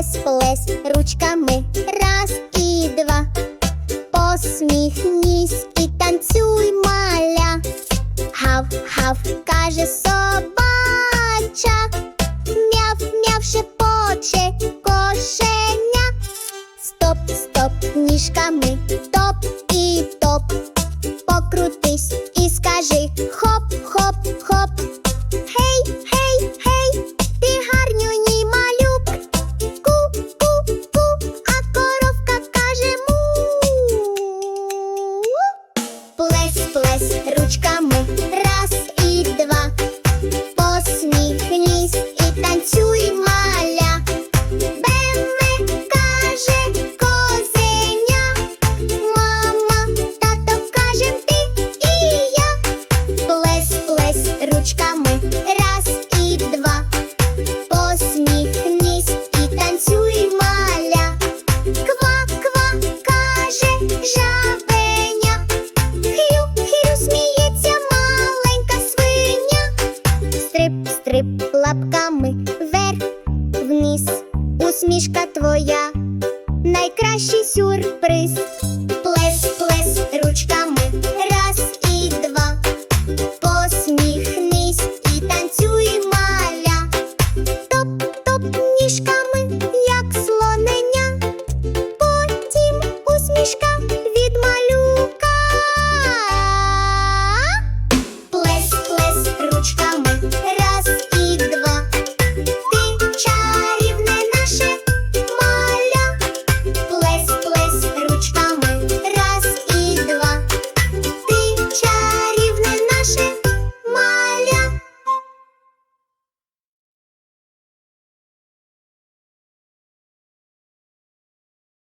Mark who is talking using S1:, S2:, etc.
S1: Плес плес ручками. Раз і два. Посміхнісь і танцюй маля. Гав, гав, каже собача. Мяв, мяв, шепоче кошеня. Стоп, стоп, ніжками, топ і топ. Покрутись і скажи. скрип лапками вверх вниз, усмішка твоя, найкращий сюрприз, плес, плес ручками.